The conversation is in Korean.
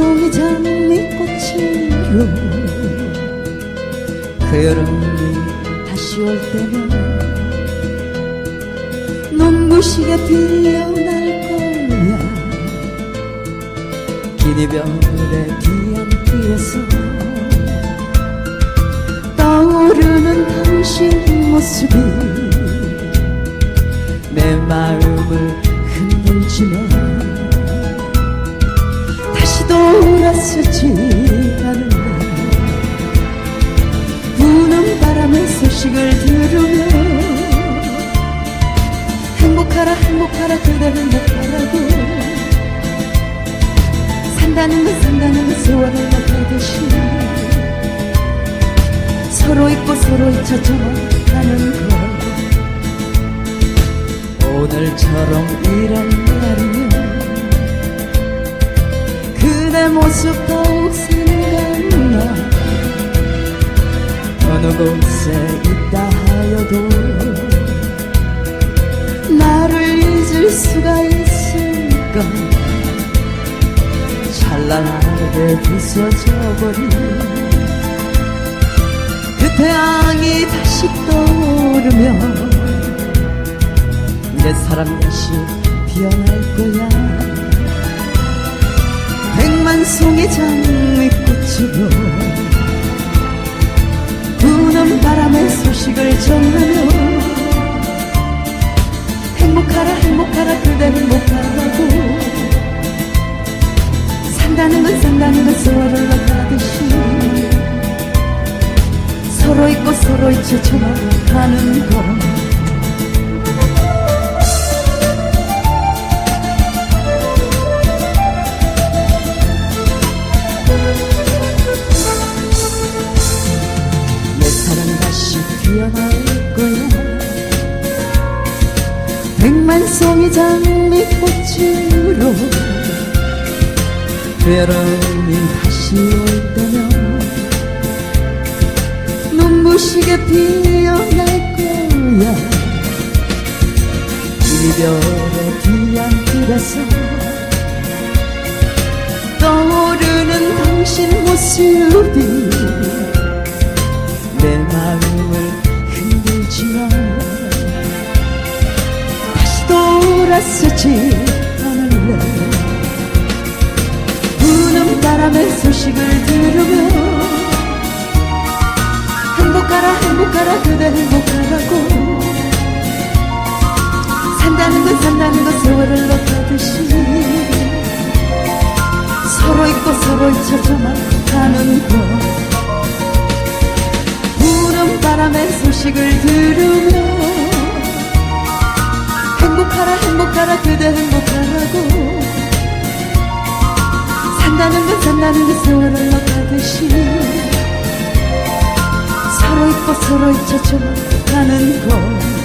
백만송이 장미꽃으로 그 여름이 다시 올 때면 눈부시게 피어날 거야 긴 이별의 뒤안길에서 떠오르는 당신 모습이 내 마음 행복하라 그대 행복하라고 산다는 건 산다는 건 세월을 나가듯이 서로 잊고 서로 잊혀져만 가는 것 오늘처럼 이런 날이면 그대 모습 더욱 수가 있을까? 찬란하게 부서져버린 그 태양이 다시 떠오르면 내 사랑 다시 피어날 거야. 백만 송이 장미꽃으로 부는 바람의 소식을 전하며 행복하라 행복하라 그대 행복하라고 산다는 건 산다는 건 세월을 나가듯이 서로 잊고 서로 잊혀져만 가는 것 만 송이 장미꽃으로 여름이 다시 올 때면 눈부시게 피어날 거야. 이별의 뒤안길에서 떠오르는 당신 모습이 내 마음을 돌아서지 않을래? 부는 바람의 소식을 들으며 행복하라 행복하라 그대 행복하라고. 산다는 건 산다는 건 세월을 넣가듯이 서로 잊고 서로 잊혀져만 가는 것. 부는 바람의 소식을 들으며 행복하라 행복하라 그대 행복하라고. 산다는 건 산다는 건 세월을 넣가듯이. 서로 잊고 서로 잊혀져 가는 것